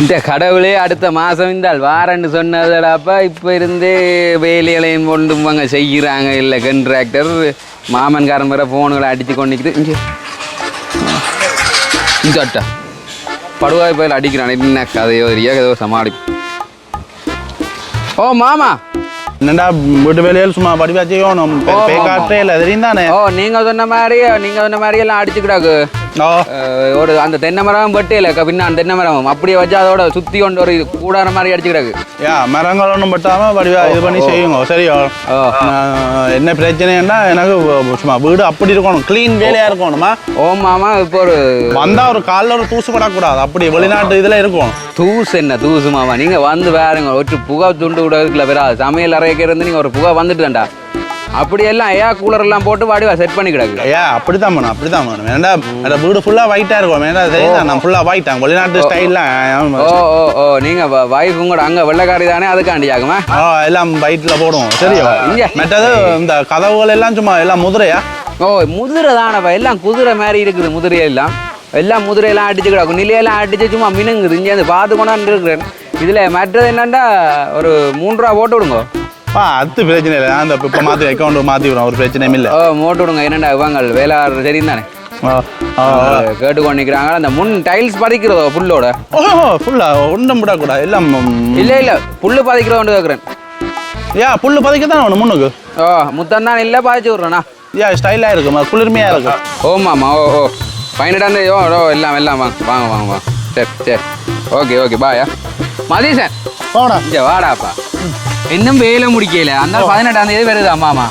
இந்த கடவுளே அடுத்த மாதம் இருந்தால் வாரன்னு சொன்னதடாப்பா இப்போ இருந்தே வேலைகளையும் கொண்டு வாங்க செய்கிறாங்க இல்லை கண்ட்ராக்டர் மாமன்காரன் வர ஃபோனுகளை அடித்து கொண்டு. இங்கே. இந்த அட்டா. படுவாய் போயில் அடிக்கிறான் என்ன கதையோ ஏதோ சமாளி. ஓ மாமா. என்னடா வீட்டு வேலையில் சும்மா செய்யணும் ஓ, பே ஆமா. காற்றே இல்லை தெரியும் தானே ஓ நீங்கள் சொன்ன மாதிரி நீங்கள் சொன்ன மாதிரி எல்லாம் அடிச்சுக்கிடாக்கு ஒரு அந்த தென்னை மரம் வெட்டையில பின்ன அந்த தென்னை மரம் அப்படியே வச்சு அதோட சுற்றி கொண்டு ஒரு கூடார மாதிரி அடிச்சுக்கிடாக்கு யா மரங்கள் ஒன்றும் பட்டாமல் படிவா இது பண்ணி செய்யுங்க சரியா? என்ன பிரச்சனைன்னா எனக்கு சும்மா வீடு அப்படி இருக்கணும் க்ளீன் வேலையாக இருக்கணுமா? ஓ மாமா இப்போ ஒரு வந்தா ஒரு காலில் ஒரு தூசு படக்கூடாது அப்படி வெளிநாட்டு இதில் இருக்கும் தூசு என்ன தூசு மாமா? நீங்க வந்து வேறுங்க ஒரு புகை துண்டு கூட இருக்குல்ல வேற சமையல் அறைக்கு இருந்து நீங்க ஒரு புகை வந்துட்டுதான்டா. அப்படியெல்லாம் ஏர் கூலர் எல்லாம் போட்டு வாடிவா செட் பண்ணி கிடக்கு. ஐயா அப்படித்தான் வேணும் அப்படித்தான் வேணும் ஏன்டா அந்த வீடு ஃபுல்லாக ஒயிட்டாக இருக்கும். ஏன்டா தெரியுதா? நான் ஃபுல்லாக ஒயிட்டாங்க வெளிநாட்டு ஸ்டைல்லாம் ஓ ஓ ஓ நீங்க வைஃப் உங்களோட அங்க வெள்ளைக்காரி தானே அதுக்காண்டி ஆகுமா? ஆ எல்லாம் வயிற்றில் போடுவோம். சரியா. மற்றது இந்த கதவுகள் எல்லாம் சும்மா எல்லாம் முதிரையா? ஓ முதிரை தானப்பா எல்லாம் குதிரை மாதிரி இருக்குது முதிரை எல்லாம். எல்லாம் முதிரையெல்லாம் அடிச்சு கிடக்கும் நிலையெல்லாம் அடிச்சு சும்மா மினுங்குது. இங்கே பார்த்து கொண்டாந்து இருக்கிறேன். இதுல மற்றது என்னண்டா ஒரு மூன்று ரூபா போட்டு விடுங்க. ஆ அது பிரச்சனை இல்லை. நான் இந்த இப்போ மாற்றி அக்கௌண்ட் மாற்றி விடுறோம் ஒரு பிரச்சனையும் இல்லை. ஓ போட்டு விடுங்க என்னண்டா இவங்க வேலை தெரியும் தானே. கேட்டுக்கொண்டு நிற்கிறாங்க அந்த முன் டைல்ஸ் பதிக்கிறதோ புல்லோட? ஓ ஃபுல்லாக ஒன்றும் விடக்கூடாது. எல்லாம் இல்ல இல்ல. புல்லு பதிக்கிறதோண்டு கேட்குறேன் யா புல்லு பதைக்க தான் வேணும் முன்னுக்கு. ஓ முத்தம் தான் இல்லை பாய்ச்சி விட்றேண்ணா யா ஸ்டைலாக இருக்கும் குளிர்மையாக இருக்கும் ஓ மாமா ஓ ஓ. பதினெட்டாம் தேதி ஓ ஓ எல்லாம் எல்லாம் வாங்க வாங்க வாங்க வாங்க. சரி சரி. ஓகே ஓகே பாயா மதீசன் போடா இங்க வாடாப்பா. இன்னும் வேலை முடிக்கல. அந்த பதினெட்டாம் தேதி வருதா மாமா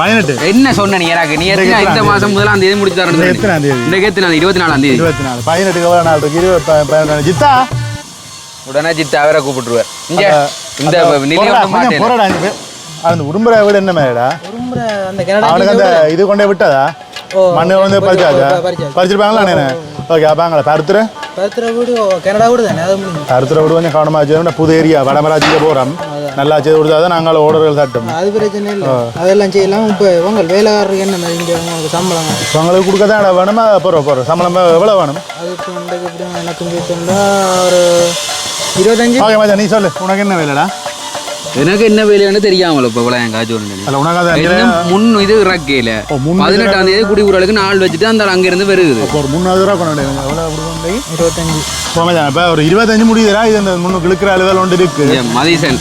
பதினெட்டு. என்ன சொன்ன நீ எனக்கு? நீ எத்தனை இந்த மாசம் முதலாம் தேதி முடிச்சு தரேன் இந்த எத்தனாம் தேதி? இந்த எத்தனாம் இருபத்தி நாலாம் தேதி. இருபத்தி நாலு பதினெட்டுக்கு எவ்வளோ நாள் இருக்கு? பதினெட்டு ஜித்தா? உடனே சித்தா வேற கூப்பிட்டுருவார். இங்க இந்த அந்த நிலையை போறடா, விட கொஞ்சம் மாட்டேன். போறடா இங்க போய். அந்த உடும்புற வீடு என்ன மேடா? உரும்புற அந்த கனடா அவனுக்கு அந்த இது கொண்டே விட்டதா? மண்ணு வந்து பறிச்சாச்சா. பறிச்சிருப்பாங்களா ஓகே அப்பாங்களா பருத்துற பருத்துற வீடு ஓ, கனடா வீடு தானே அது முடிஞ்சு பருத்துற வீடு கொஞ்சம் கவனமா வச்சு புது ஏரியா வடமராட்சிக்கு போகிறோம் நல்லா செய்து கொடுத்தாதான் நாங்கள் ஓடர்கள் தட்டும் அது பிரச்சனை இல்லை அதெல்லாம் செய்யலாம் இப்போ உங்கள் வேலைக்காரருக்கு என்ன மாதிரி இங்கே உங்களுக்கு சம்பளம் உங்களுக்கு கொடுக்க தான் வேணுமா போகிறோம் போகிறோம் சம்பளம் எவ்வளோ வேணும் எனக்கு கேட்டுருந்தா ஒரு இருபத்தஞ்சு ஓகே மச்சான் நீ சொல்லு உனக்கு என்ன வேலைடா எனக்கு என்ன வேலைன்னு தெரியாமல் இப்போ அது இன்னும் முன் இது இறக்கையில பதினெட்டாம் தேதி குடிவுறலுக்கு நாள் வச்சுட்டு அந்த அங்க இருந்து வருகுது அப்போ ஒரு முந்நூறு ரூபா இருபத்தஞ்சு. போங்க இப்போ ஒரு இருபத்தஞ்சு முடியுதுடா. இது முன்னுக்கு இழுக்கிற அளவில் ஒன்று இருக்கு. மதிசன்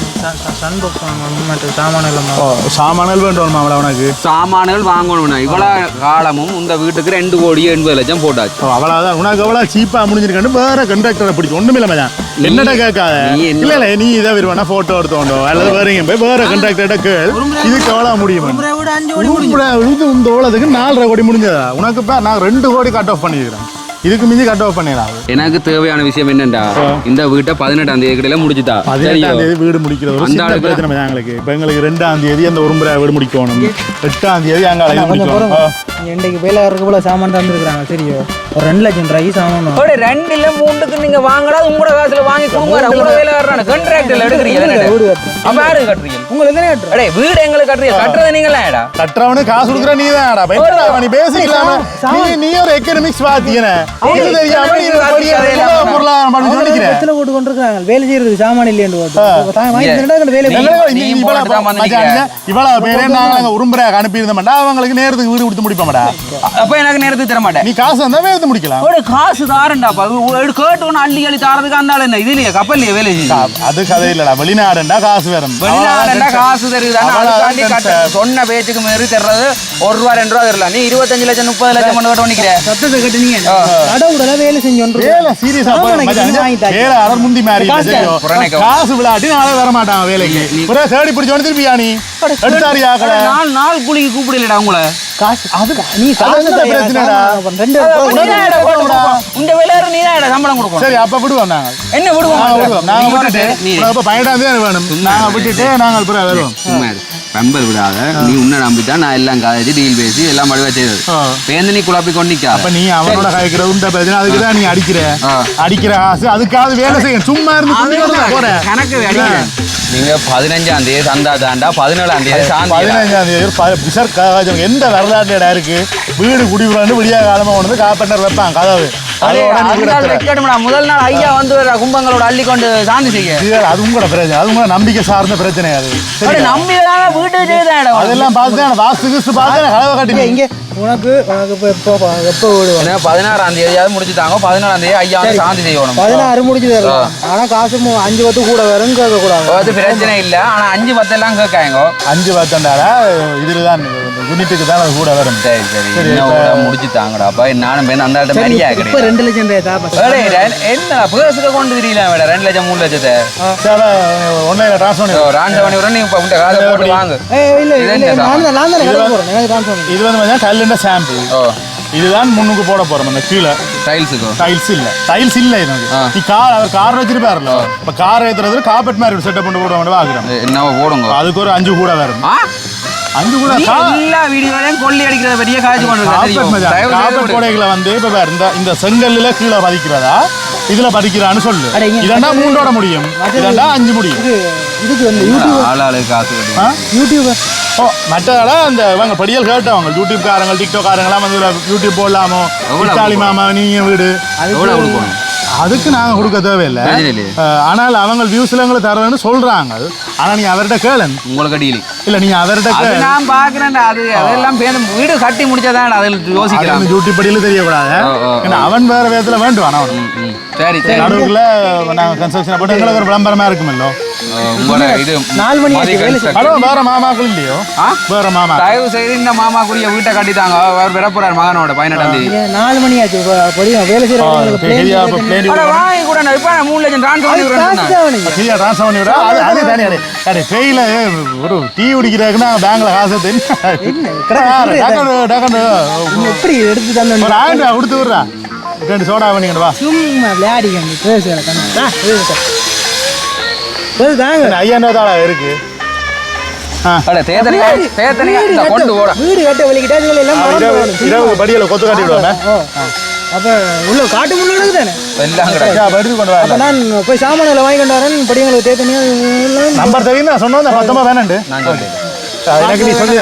மற்ற சாமான எல்லாம் ஓ சாமானல் வேண்டும் மாமலை உனக்கு? சாமான்கள் வாங்கணும்னா இவ்வளவு காலமும் இந்த வீட்டுக்கு ரெண்டு கோடி எண்பது லட்சம் போட்டாச்சு. அவ்வளோதான் உனக்கு எவ்வளோ சீப்பாக முடிஞ்சிருக்காண்டு வேற கண்டக்டரை பிடிக்கும். ஒன்றும் இல்லை மச்சான் என்னடா கேட்காத? இல்லை இல்லை நீ இதை விரும்பினா ஃபோட்டோ எடுத்தோண்டோ அல்லது வேற போய் வேற கண்டக்டர்கிட்ட கேள். இதுக்கு எவ்வளோ முடியும்? இந்த எவ்வளோதுக்கு நாலரை கோடி முடிஞ்சதா? உனக்கு இப்போ நான் ரெண்டு கோடி கட் ஆஃப் பண்ணியிருக்கிறேன் இதுக்கு மிஞ்சி கட் ஆஃப் பண்ணிடலாம். எனக்கு தேவையான விஷயம் என்னண்டா? இந்த வீட்டை பதினெட்டாம் தேதி கடையில முடிச்சுட்டா பதினெட்டாம் தேதி வீடு முடிக்கிறது ஒரு சின்ன பிரச்சனை எங்களுக்கு. இப்போ எங்களுக்கு ரெண்டாம் தேதி அந்த உரும்புற வீடு முடிக்கணும். எட்டாம் தேதி அங்கே முடிக்கணும். இன்றைக்கு வேலைக்காரருக்கு இவ்வளோ சாமான் தந்துருக்குறாங்க சரியோ ஒரு ரெண்டு லட்சம் ரூபாய்க்கு சாமான். ஒரு ரெண்டு இல்ல மூணுக்கு நீங்க வாங்கடா உங்களோட காசுல வாங்கி கொடுங்க உங்களோட வேலை வர்றான கண்ட்ராக்டர்ல எடுக்கிறீங்க வீடு அப்ப யாரு கட்டுறீங்க. உங்களுக்கு தானே கட்டுறோம்? அடே வீடு எங்களுக்கு கட்டுறீங்க. கட்டுறது நீங்களா ஏடா? கட்டுறவனு காசு கொடுக்குற நீ தான் நீ பேசிக்கலாம நீ நீ ஒரு எக்கனாமிக்ஸ் பாத்தீங்கன்னு இது தெரியாம நீ சொல்லிக்கிறேன் போட்டு கொண்டிருக்காங்க வேலை சாமான் போட்டு. வேலை வந்து இவ்வளவு பேரே நாங்க உரும்புற அனுப்பியிருந்தோம்டா அவங்களுக்கு நேரத்துக்கு வீடு கொடுத்து முடிப்போம்டா? அப்ப எனக்கு நேரத்துக்கு தர மாட்டேன் நீ காசு வந்தா வேறு முடிக்கலாம். ஒரு காசு தாரண்டாப்பா. கேட்டு ஒன்று அள்ளி அள்ளி தாரதுக்கு அந்த ஆள் என்ன? இதுலயே கப்பல்லையே வேலை அது கதை இல்லடா. வெளிநாடுண்டா காசு வரும் வெளிநாடுனா காசு கட்ட tension. சொன்ன பேச்சுக்கு மாரி தர்றது ஒரு ரூபா ரெண்டு ரூபா தரலாம் நீ இருபத்தஞ்சு லட்சம் முப்பது லட்சம் கொண்டு கட்ட நிக்கிற சத்தத்தை கட்டுனீங்க. கடவுட வேலை செஞ்சு வேலை சீரியஸா முந்தி மாறி இல்ல, காசு. விளையாட்டி நாளே வர மாட்டான் வேலைக்கு ஒரே தேடி பிடிச்ச வந்து திருப்பியா நீ? எடுத்தாரியா நாலு நாள் கூலிக்கு கூப்பிடலடா உங்களை. காசு நீ பிரச்சனைடா? ரெண்டு சம்பளம் சரி அப்ப விடுவோம் நாங்க என்ன விடுவோம்? விடுவோம். நாங்க விட்டுட்டு இப்ப பதினெட்டாம் தேதி வேணும். நாங்க விட்டுட்டு வருவோம். விடாத. நீ உன்னை நம்பித்தான் நான் எல்லாம் காய்ச்சி டீல் பேசி எல்லாம் மடுவா செய்தது. பேருந்து நீ குழப்பி கொண்டிக்காத அப்ப நீ அவனோட கழிக்கிற உண்ட பிரச்சனை அதுக்கு தான் நீ அடிக்கிற. அடிக்கிற? காசு அதுக்காவது வேலை செய்யும் சும்மா இருந்து குடிக்க தான் போற. கணக்கு அடிக்கிறேன் நீங்க பதினஞ்சாம் தேதி சந்தா தாண்டா பதினேழாம் தேதி சாந்தி பதினஞ்சாம் தேதி பிசர் காஜம் எந்த வரலாற்றுடா இருக்கு? வீடு குடிவிடாண்டு விடிய காலமா வந்து காப்பண்டர் வைப்பான் கதவு. முதல் நாள் ஐயா வந்து கும்பங்களோட அள்ளி கொண்டு சாந்தி செய்ய. இது அது உங்களோட பிரச்சனை. அது உங்களோட நம்பிக்கை சார்ந்த பிரச்சனை அது? செய்தான் இடம் அதெல்லாம் பார்த்து வாஸ்து கிஸ்து பார்த்து தான் கதவை கட்டி இங்கே உனக்கு உனக்கு இப்போ எப்போ எப்போ என்ன, பதினாறாம் தேதியாவது முடிச்சுட்டாங்க பதினாறாம் தேதி ஐயா வந்து சாந்தி செய்யணும் பதினாறு முடிஞ்சு தரலாம் ஆனா காசு அஞ்சு பத்து கூட வரும் கேட்க கூடாது அது பிரச்சனை இல்ல. ஆனா அஞ்சு பத்து எல்லாம் கேட்காங்க அஞ்சு பத்தண்டாடா இதுல தான் யூனிட்டுக்கு தான் அது கூட வரும். சரி சரி. முடிச்சுட்டாங்கடா அப்ப. நானும் போய் அந்த ஆள்கிட்ட மரியா இப்போ கிடையாது. ரெண்டு லட்சம் என்ன பேசுக்க கொண்டு தெரியல வேட ரெண்டு லட்சம் மூணு லட்சத்தை? சரி ஒன்லைனில் ட்ரான்ஸ்ஃபர் பண்ணி ராண்டவணி வர நீங்க இப்ப உங்க காசை போட்டு வாங்க. இல்ல நான் தான் நான் தானே இது வந்து பார்த்தீங்கன்னா கல்லுண்ட சாம்பிள் இதுதான் முன்னுக்கு போட போறோம் அந்த கீழே. டைல்ஸுக்கு டைல்ஸ் இல்ல. டைல்ஸ் இல்ல இது ஆ. நீ கார் அவர் கார் வச்சிருப்பாருல இப்ப கார் ஏத்துறது கார்பெட் மாதிரி செட்டப் பண்ணி போடுவாங்க வாங்குறோம் என்ன போடுங்க? அதுக்கு ஒரு அஞ்சு கூட வரும். அஞ்சு கூட எல்லா வீடியோலையும் கொல்லி அடிக்கிற பெரிய காய்ச்சி விடு. கோடைகளை வந்து இப்ப இந்த இந்த செங்கல்லுல கீழே பதிக்கிறதா? இதுல பதிக்கிறான்னு சொல்லு. இதண்டா மூண்டோட முடியும். இதண்டா அஞ்சு முடியும். இது இதுக்கு வந்து யூடியூப் ஆள் ஆளு காசு? யூடியூபர் ஓ மற்றதால அந்த இவங்க படியல் கேட்டவங்க யூடியூப் காரங்க டிக்டாக் காரங்களாம் வந்து யூடியூப் போடலாமோ? இத்தாலி மாமா நீங்க வீடு. அதுக்கு நாங்க கொடுக்க தேவையில்லை. ஆனால் அவங்க வியூஸ்ல எங்களை தரேன்னு சொல்றாங்க. ஆனா நீ அவர்கிட்ட கேளன் உங்களுக்கு அடியிலி. இல்ல நீங்க அவர்கிட்ட கேளு. நான் பாக்குறேன்டா அது அதெல்லாம் வீடு கட்டி முடிச்சாதான் அதில் யோசிக்கலாம். யூடியூப் படியில தெரியக்கூடாது. ஏன்னா அவன் வேற விதத்துல வேண்டுவான் அவன். ம், ம். சரி சரி. நடுவுக்குள்ள நாங்க கன்ஸ்ட்ரக்ஷன் போட்டு எங்களுக்கு ஒரு விளம்பரமா இருக்குமல்லோ? வேற மாமாக்கள் இல்லையோ? வேற மாமா. தயவு செய்து இந்த மாமாக்குரிய வீட்டை கட்டித்தாங்க. அவர் மகனோட பதினெட்டாம் தேதி. இங்க நாலு மணி ஆச்சு வேலை அட வாங்கி கூட நான் இப்ப நான் மூணு லட்சம் டிரான்ஸ்ஃபர் பண்ணி விட அது தனி அடே ஒரு டீ பேங்க்ல காசு எப்படி எடுத்து தந்த ஒரு ஆயிரம் ரூபா கொடுத்து விடுறா. ரெண்டு சோடா பண்ணிக்கிட்டு வா. சும்மா விளையாடிக்கங்க. பேசு பேசு. தாங்க. ஐயாயிரம் ரூபா தாளா இருக்கு? வீடு கட்ட வலிக்கிட்டா இதுல எல்லாம் இரவு படியில கொத்து கட்டி விடுவாங்க அப்ப உள்ள காட்டு முள்ளு தானே எடுத்து கொண்டு வா அப்ப நான் போய் சாமான்களை வாங்கி கொண்டு வரேன். படியங்களுக்கு தேத்தனியா நம்பர் தெரியும் நான் சொன்னேன் பத்தொன்பது வேணாண்டு நான் எனக்கு நீ சொல்லி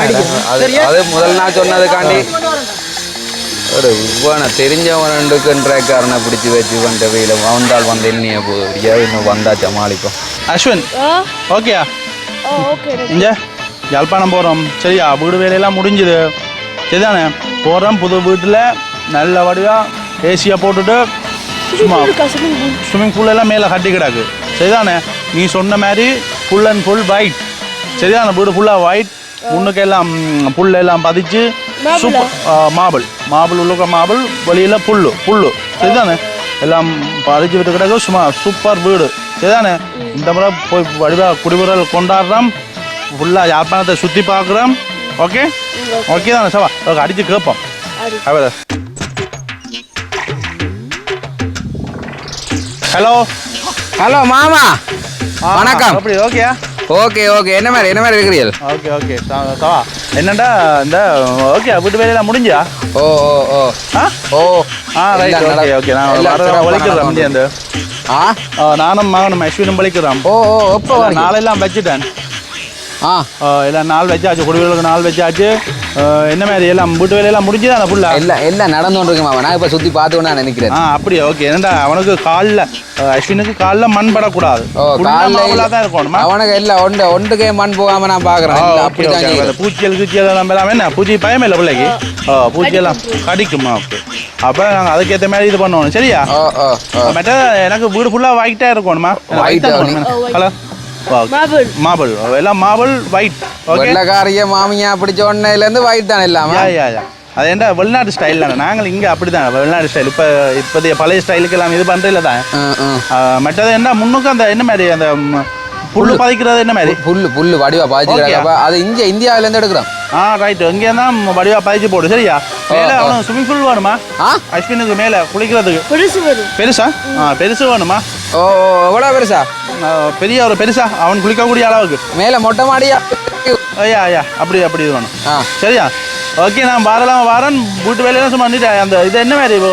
அது முதல் நாள் சொன்னதுக்காண்டி. ஒரு இவனை தெரிஞ்சவனுக்குன்ற காரனை பிடிச்சி வச்சு வந்த வெயில வந்தால் வந்து எண்ணிய போது இன்னும் வந்தா சமாளிப்போம் அஸ்வின் ஓகேயா? இங்க யாழ்ப்பாணம் போகிறோம் சரியா வீடு வேலையெல்லாம் முடிஞ்சுது. சரிதானே? போகிறோம் புது வீட்டில் நல்ல வடிவாக ஏசியை போட்டுட்டு சும்மா ஸ்விம்மிங் பூல்? எல்லாம் மேலே கட்டி கிடக்கு. சரிதானே? நீ சொன்ன மாதிரி ஃபுல் அண்ட் ஃபுல் ஒயிட் சரிதானே? வீடு ஃபுல்லாக ஒயிட் முன்னுக்கு எல்லாம் புல் எல்லாம் பதிச்சு சூப்பர். மாபிள். மாபிள் உள்ளுக்க மாபிள் வெளியில் புல்லு புல்லு. சரிதானே? எல்லாம் பதிச்சு விட்டு கிடக்கு. சும்மா சூப்பர் வீடு. சரிதானே? இந்த முறை போய் வடிவாக குடிமுறைகள் கொண்டாடுறோம். ஃபுல்லாக யாழ்ப்பாணத்தை சுற்றி பார்க்குறோம். ஓகே ஓகே தானே? சவா ஓகே அடித்து கேட்போம். அவரை ஹலோ ஹலோ மாமா. வணக்கம். அப்படி ஓகேயா ஓகே ஓகே என்ன மாதிரி என்ன மாதிரி இருக்கிறீர்கள்? ஓகே ஓகே சவா என்னண்டா இந்த ஓகே வீட்டு வேலையெல்லாம் முடிஞ்சா ஓ ஓ ஓ. ஆ? ஓ. ஆ ரைட் ஓகே ஓகே நான் நடக்கும். முடியாது. ஆ? நானும் மகனும் அஸ்வினும் வலிக்கிறோம் ஓ ஓ? நாளெல்லாம் வச்சுட்டேன். ஆ. எல்லாம் நாள் வச்சாச்சு குடிகளுக்கு நாள் வச்சாச்சு. என்ன மாதிரி எல்லாம் வீட்டு வேலையெல்லாம் முடிஞ்சுதானே ஃபுல்லா எல்லாம் எல்லாம் நடந்து கொண்டு மாமா நான் இப்போ சுற்றி பார்த்து நான் நினைக்கிறேன். ஆ அப்படியா ஓகே. என்னடா அவனுக்கு காலில் அஸ்வினுக்கு காலில் மண் படக்கூடாது. ஓ காலைல தான் இருக்கணுமா? அவனுக்கு எல்லாம் ஒன்று ஒன்றுக்கே மண் போகாம நான் பார்க்குறேன். அப்படி பூச்சியல் கீச்சியல் நம்ம எல்லாம் என்ன? பூச்சி பயம் இல்லை பிள்ளைக்கு? ஓ பூச்சியெல்லாம் கடிக்குமா? ஓகே. அப்போ நாங்கள் அதுக்கேற்ற மாதிரி இது பண்ணணும் சரியா? மற்ற எனக்கு வீடு ஃபுல்லாக ஒயிட்டாக இருக்கணுமா. ஹலோ? மார்பிள் எல்லாம் மார்பிள் ஒயிட் ஓகே வெள்ளக்காரிய மாமியா பிடிச்ச உடனேலேருந்து ஒயிட் தானே இல்லாம யா அது என்ன வெளிநாட்டு ஸ்டைல் தானே நாங்கள் இங்கே அப்படி தான் வெளிநாட்டு ஸ்டைல் இப்போ இப்போதைய பழைய ஸ்டைலுக்கு எல்லாம் இது பண்ணுறதுல தான் மற்றது என்ன முன்னுக்கு அந்த என்ன மாதிரி அந்த புல்லு பதிக்கிறது என்ன மாதிரி புல்லு புல்லு வடிவா பாய்ச்சிக்கிறாங்க அது இங்கே இந்தியாவிலேருந்து எடுக்கிறோம் ஆ ரைட் இங்கே தான் வடிவா பதிச்சு போடு சரியா மேலே ஆ. அவனுக்கு ஸ்விம்மிங் பூல் வேணுமா அஸ்வினுக்கு மேலே குளிக்கிறதுக்கு பெருசு பெருசா ஆ பெருசு வேணுமா ஓ எவ்வளோ பெருசா? பெரிய ஒரு பெருசா. அவன் குளிக்கக்கூடிய அளவுக்கு. மேலே மொட்டை மாடியா? ஐயா ஐயா அப்படி அப்படி இது வேணும் ஆ. சரியா? ஓகே நான் வாரலாம் வாரன். வீட்டு வேலையெல்லாம் சும்மா பண்ணிட்டேன் அந்த இது என்ன மாதிரி இப்போ,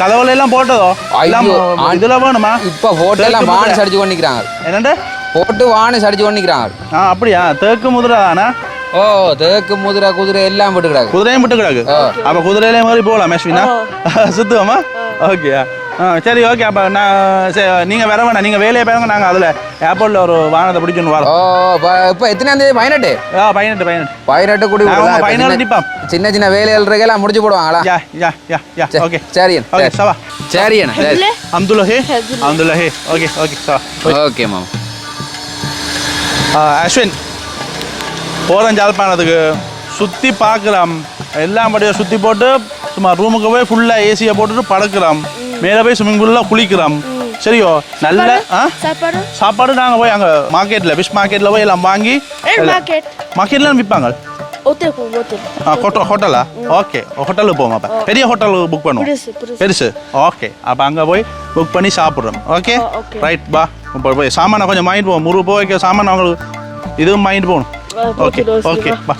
கதவுல எல்லாம் போட்டதோ? எல்லாம் இதுல வேணுமா? இப்போ போட்டு எல்லாம் வானஸ். அடிச்சு கொண்டிக்கிறாங்க என்னண்டு போட்டு வானஸ் அடிச்சு கொண்டிக்கிறாங்க ஆ அப்படியா? தேக்கு முதிரை தானே? ஓ தேக்கு முதிரை குதிரை எல்லாம் போட்டு கிடக்கு குதிரையும் விட்டு கிடக்கு. அப்ப குதிரையிலே மாதிரி போகலாம் மேஸ்வினா. சுத்துவோமா? ஓகே ஆ சரி ஓகே அப்போ நான் சரி நீங்கள் வர வேணாம். நீங்கள் வேலையை பாருங்க நாங்கள் அதில் ஏர்போர்ட்டில் ஒரு வாகனத்தை பிடிக்கணும் ஓ வரோம் இப்போ எத்தனாம் தேதி? பதினெட்டு? ஆ பதினெட்டு பதினெட்டு. பதினெட்டு குடி இப்ப பதினாறு சின்ன-. சின்ன வேலைகள் இருக்கையெல்லாம் முடிச்சு போடுவாங்களா? யா யா யா யா சரி, ஓகே சரி. ஓகே சவா சரி. அண்ணா சரி Abdullah hey Abdullah hey okay okay சவா. ஓகே மாமா. ஆ, அஸ்வின் போகிறோம் ஜாழ்ப்பாணத்துக்கு. சுற்றி பார்க்கலாம் எல்லாம் படியாக சுற்றி போட்டு சும்மா ரூமுக்கு போய் ஃபுல்லாக ஏசியை போட்டுட்டு படுக்கலாம் மேலே போய் ஸ்விம்மிங் பூலில் குளிக்கிறோம். சரியோ? நல்ல சாப்பாடு? நாங்கள் போய் அங்கே மார்க்கெட்டில் ஃபிஷ் மார்க்கெட்டில் போய் எல்லாம் வாங்கி மார்க்கெட்லாம் விற்பாங்க ஹோட்டல் ஓகே ஹோட்டலுக்கு போவோம் அப்போ. பெரிய ஹோட்டல் புக் பண்ணுவோம். பெருசு ஓகே அப்போ அங்கே போய் புக் பண்ணி சாப்பிட்றோம். ஓகே. ரைட் பா இப்போ போய் சாமானை கொஞ்சம் வாங்கிட்டு போவோம். முருகு போய் சாமான் அவங்களுக்கு இதுவும் வாங்கிட்டு போகணும். ஓகே ஓகே பா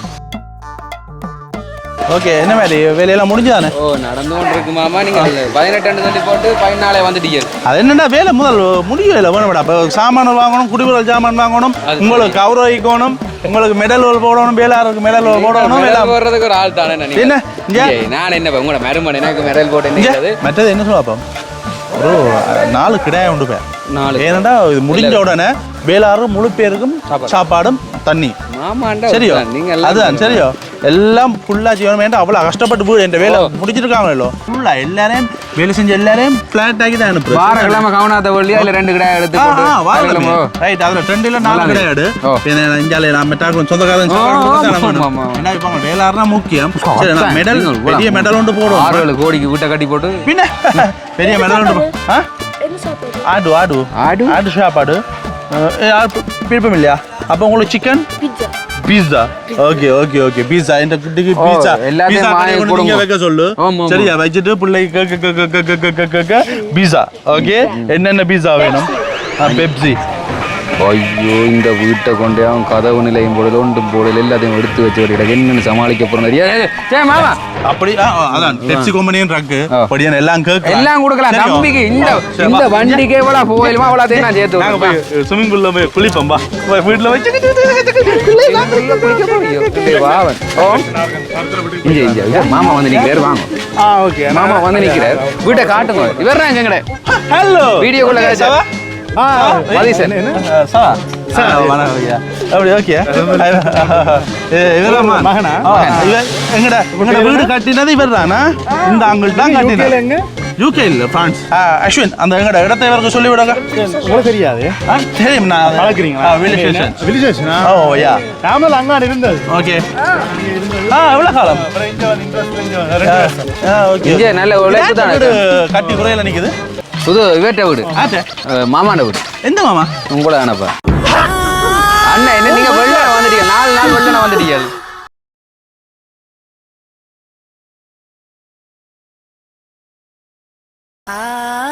ஓகே என்ன மாதிரி? வேலையெல்லாம் முடிஞ்சுதானே? ஓ நடந்து கொண்டு இருக்கு மாமா. நீங்க பதினெட்டு சொல்லி போட்டு பதினாலே வந்துட்டீங்க. அது என்னடா வேலை? முதல் முடியும் இல்லை வேணும் இப்போ சாமான் வாங்கணும் குடிபொருள் சாமான் வாங்கணும் உங்களுக்கு கௌரவிக்கணும் உங்களுக்கு மெடல் போடணும் வேளாருக்கு மெடல் போடணும் எல்லாம். போடுறதுக்கு ஒரு ஆள் தானே. என்ன? நான் என்ன உங்களோட மருமன் எனக்கு மெடல் போட்டு மற்றது என்ன சொல்லுவா அப்போ? ஒரு நாலு கிடையாது உண்டு பேர் நாலு. இது முடிஞ்ச உடனே வேளாறு முழு பேருக்கும் சாப்பாடும் தண்ணி. சரியோ? அதுதான் சரியோ? எல்லாம் ஃபுல்லா செய்யணும் வேண்டாம் அவ்வளோ கஷ்டப்பட்டு போய் என் வேலை முடிச்சிருக்காங்களோ ஃபுல்லா எல்லாரையும் வேலை செஞ்ச எல்லாரையும் ஃபிளாட் ஆகி தான் அனுப்புறேன் வாரக்கிழமை கவனாத்த வழியா இல்ல ரெண்டு கிடையாது எடுத்து போட்டு வாரக்கிழமை. ரைட் அதுல ட்ரெண்டில் நாலு கிடையாது. இந்தியாவில் நான் மெட்டாக்களும் சொந்தக்காரன் வேளாறுனா முக்கியம். சரி நான் மெடல் பெரிய மெடல் ஒன்று போடுவோம். ஆறு ஏழு கோடிக்கு வீட்டை கட்டி போட்டு. பின்ன பெரிய மெடல் ஒன்று ஆடு ஆடு. ஆடு? ஆடு சாப்பாடு. விருப்பம் இல்லையா அப்போ உங்களுக்கு chicken pizza okay okay okay pizza இந்த குட்டிக்கு பீஸா பீஸா நீங்க வைக்க சொல்லு சரியா வச்சுட்டு பிள்ளைக்கு கேக்க பீஸா ஓகே என்னென்ன பீஸா வேணும் பெப்சி ஐயோ இந்த வீட்டை கொண்டே அவன் கதவு நிலையும் போடல ஒன்றும் போடல எல்லாத்தையும் எடுத்து வச்சு ஒரு என்னன்னு சமாளிக்க போறேன் அப்படி? ஆ, ஆ, அதான். பெப்சி கம்பெனியும் ட்ரக்கு ஆ. படியான எல்லாம் கேட்கலாம். எல்லாம் கொடுக்கலாம்? நம்பிக்கை இந்த இந்த. வண்டிக்கு எவ்வளவு போயிலுமா அவ்வளோத்தையும் நான் சேர்த்து நாங்க போய் விடுறேன். ஸ்விமிங் பூல்ல போய் குளிப்போம் பா வச்சு. இங்க, இங்க. மாமா வந்து நிக்கிறாரு வாங்க. ஆ ஓகே. மாமா வந்து நிக்கிறாரு. வீட்டை காட்டுங்க. இவர் தான் எங்கட? ஹலோ வீடியோக்குள்ள வணக்கம் ஐயா அப்படி ஓகே இவரம்மா மகனா? எங்கடா? எங்கட வீடு கட்டினது இவர் தானா இந்த அங்கிள் தான் கட்டினா யூகே இல்ல பிரான்ஸ் அஸ்வின் அந்த எங்கட இடத்தை இவருக்கு சொல்லி விடுங்க. உங்களுக்கு தெரியாது? தெரியும் நான் பழக்கிறீங்களா? வில்லி ஸ்டேஷன் வில்லேஜ்னா ஓ யா நாமல் அங்காடி இருந்தது. ஓகே ஆ எவ்வளோ காலம்? ஆ ஓகே இங்க நல்ல உழைப்பு தான் வீடு கட்டி குறையில நிக்குது. புது இவர்கிட்ட வீடு. மாமாண்ட வீடு. எந்த மாமா? உங்கள தானப்பா. அண்ணா என்ன நீங்க வெள்ள வந்துட்டீங்க? நாலு நாள் வெள்ள வந்துட்டீங்க. Ah